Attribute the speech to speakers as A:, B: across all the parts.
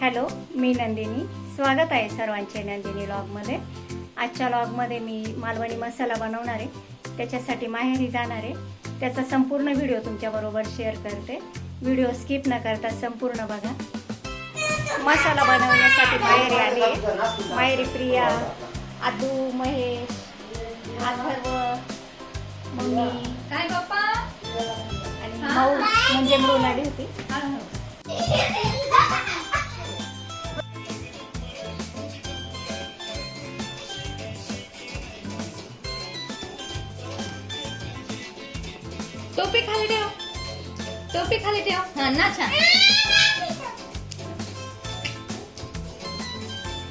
A: Hello मी नंदिनी. स्वागत आहे सर्वांचे नंदिनी लॉगमध्ये आजच्या लॉगमध्ये मी मालवणी मसाला बनवणार आहे. त्याच्यासाठी माहेरी जाणार आहे. त्याचा संपूर्ण व्हिडिओ तुमच्याबरोबर शेअर करते. व्हिडिओ स्किप न करता संपूर्ण बघा. मसाला बनवण्यासाठी माहेरी आली आहे. माहेरी प्रिया आदू महेश अथर्व मम्मी.
B: काय बाप्पा?
A: आणि म्हणजे मृणाली होती.
B: टोपी खाली ठेव. टोपी खाली ठेव. हा ना छान.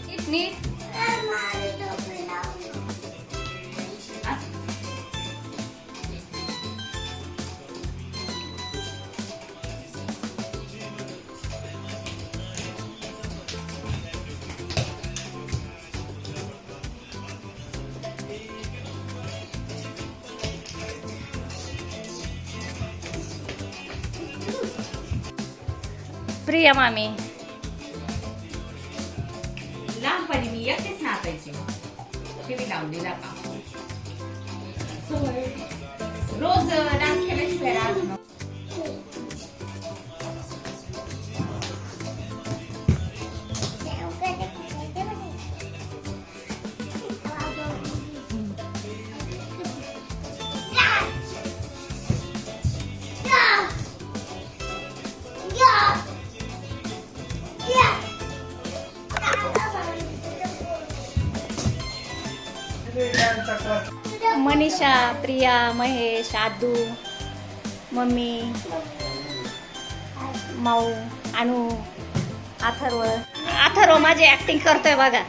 B: नीट, नीट
A: प्रिया मामी.
C: लहानपणी मी एकटेच नाचायचे टीव्ही लावलेला का रोज डान्स केल्याशिवाय राहत
A: मनीषा प्रिया महेश आदू मम्मी माऊ अनु अथर्व अथर्व माझी ऍक्टिंग करतोय बघा.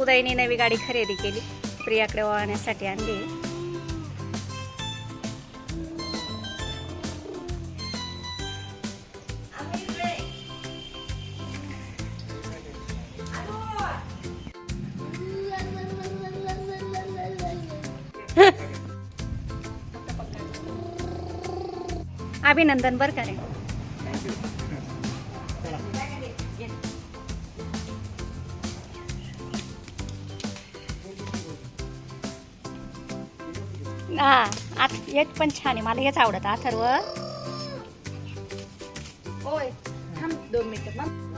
A: उदयने नवी गाडी खरेदी केली. प्रियाकडे वळण्यासाठी आणली. अभिनंदन बर करे हा आत- एक पण छान आहे. मला हेच आवडत अथर्व
B: होय थांब दोन मिनिटं मग.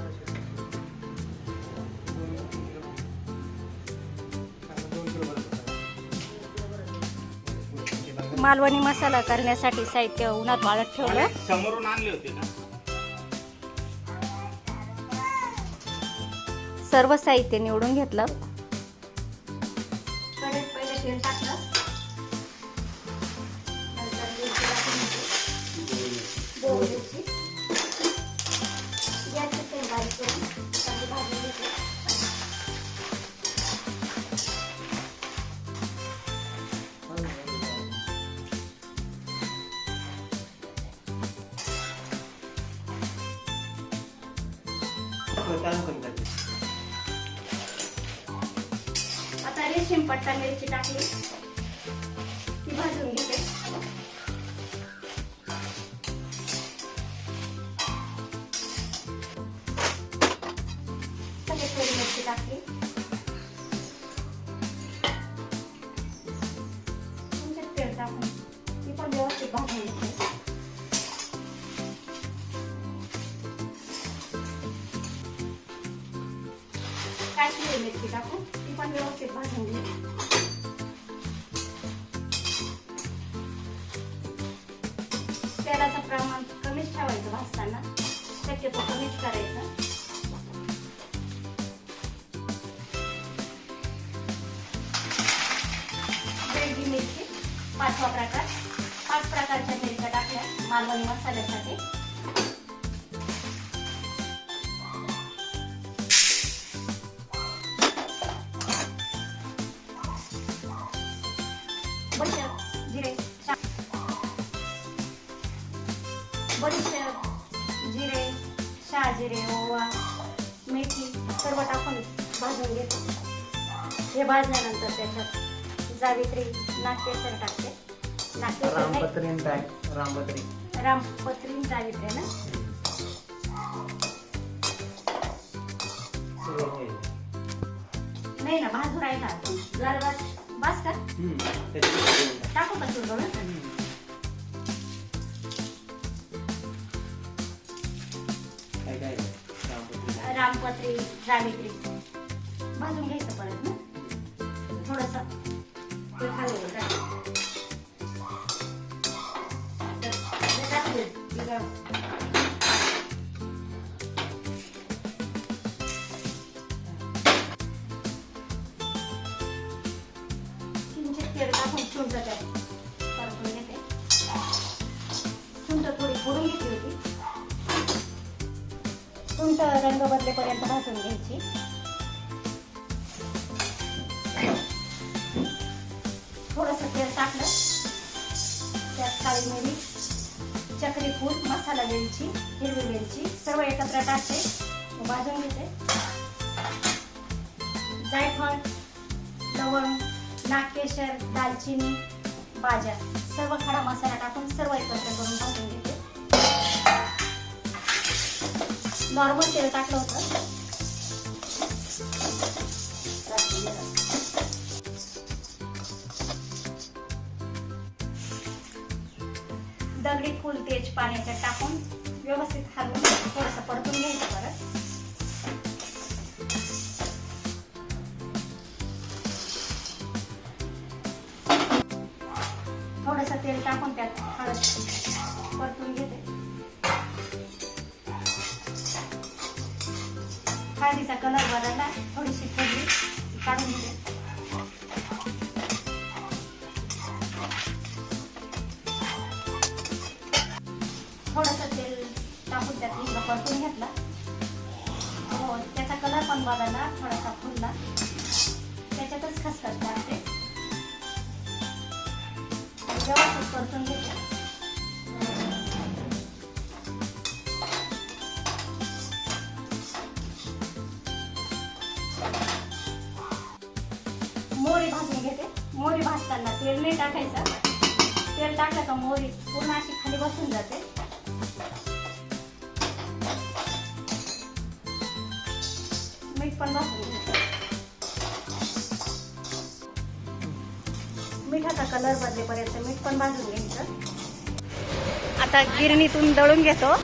A: मालवणी मसाला करण्यासाठी साहित्य उन्हात वाळत ठेवलं.
D: समोरून आणले होते ना.
A: सर्व साहित्य निवडून घेतलं.
B: पहिले तेल टाकलं.
A: आता रेशीम पट्टा मिरची टाकली. ती भाजून घेते. काश्मीरी मिरची? टाकू? ती पण व्यवस्थित भाजून घेते तेलाचं प्रमाण कमीच ठेवायचं भाजताना. शक्यतो कमीच करायचं. बेडगी मिरची पाचवा प्रकार. पाच प्रकारच्या मिरच्या टाकल्या मालवणी मसाल्यासाठी. बडीशेप जिरे शहाजिरे ओवा मेथी सर्व टाकून भाजून घेतो. हे भाजल्यानंतर त्याच्यात जावित्री नागकेसर टाकते. नागकेसर नाही,
E: रामपत्री टाक रामपत्री.
A: रामपत्री जावित्रे ना. नाही ना भाजून राहिला. जरा बस का?
B: टाक.
A: का चुरगळून
B: रामपत्री.
A: जावित्री भाजून घ्यायचं परत ना थोडस. ते खाल्लं दे. थोडी फोडून घेतली होती. सुंठ रंग बदलेपर्यंत भाजून घ्यायची. थोडस तेल टाकलं. त्यात काळी मिरी चक्री फूल मसाला वेलची हिरवी वेलची सर्व एकत्र टाकते. भाजून घेते. जायफळ लवंग नागकेशर दालचिनी बाजा सर्व खडा मसाला टाकून सर्व एकत्र करून भाजून घेते. नॉर्मल तेल टाकलं होतं. दगडी फुल तेज पाण्याच्यात टाकून व्यवस्थित हलवून थोडंसं परतून घ्यायचं परत. थोडंसं तेल टाकून त्यात हळद परतून घेते. साडीचा कलर बदलला थोडीशी ठेवली काढून घेते थोडंसं तेल टाकून त्यात इकडं परतून घेतला. हो त्याचा कलर पण बदलला थोडासा फुलला. त्याच्यातच खसखस टाकते. व्यवस्थित परतून घेतला. मोहरी भाजताना तेल नाही टाकायचं. तेल टाकलं का मोहरी पूर्ण अशी खाली बसून जाते. मीठ पण भाजून मिठाचा कलर बदलेपर्यंत मीठ पण भाजून घ्यायचं. आता गिरणीतून दळून घेतो.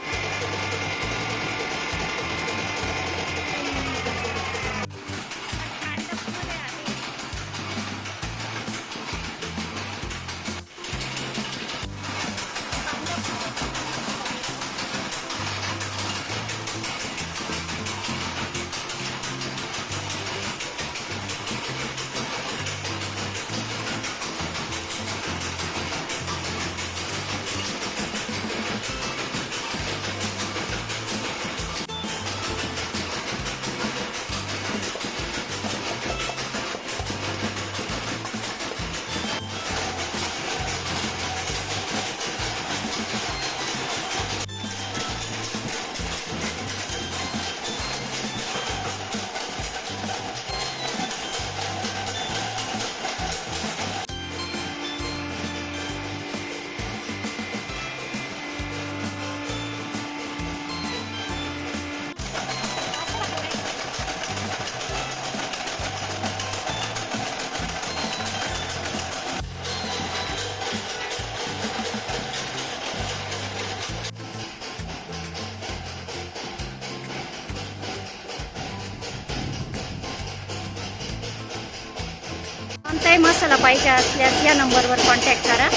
A: कोणताही मसाला पाहिजे असल्यास या नंबरवर कॉन्टॅक्ट करा.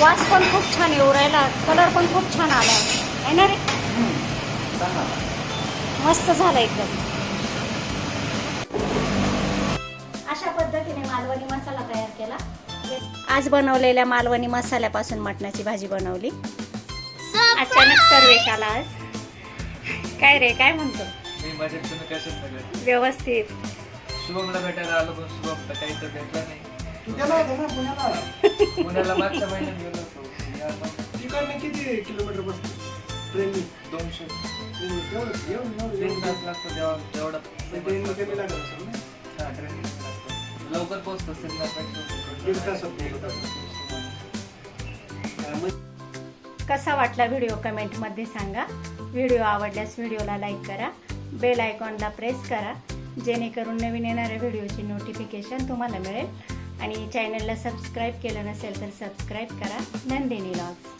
A: वास पण खूप छान येऊ राहिला कलर पण खूप छान आला. आहे ना रे? मस्त झालं एकदम. अशा पद्धतीने मालवणी मसाला तयार केला. आज बनवलेल्या मालवणी मसाल्यापासून मटणाची भाजी बनवली. अचानक सर्वेश आला आज. काय रे काय म्हणतो? व्यवस्थित.
D: शुभमला भेटायला आलो पण काही तर भेटला नाही.
B: पुण्याला?
D: मागच्या महिन्यात
B: किती किलोमीटर बसतो?
D: दोनशे.
B: तेवढं येऊन
D: तीन
B: येऊन
D: तास लागतो जेव्हा जेवढा
B: ट्रेननी कमी लागत असेल ना
D: हा, लागतो. लवकर पोहोचतो
A: कसा वाटला व्हिडिओ कमेंटमध्ये सांगा. व्हिडिओ आवडल्यास व्हिडिओला लाईक करा. बेल आयकॉनला प्रेस करा. जेणेकरून नवीन येणाऱ्या व्हिडिओची नोटिफिकेशन तुम्हाला मिळेल. आणि चॅनलला सबस्क्राईब केलं नसेल तर सबस्क्राईब करा. नंदिनी लॉग्स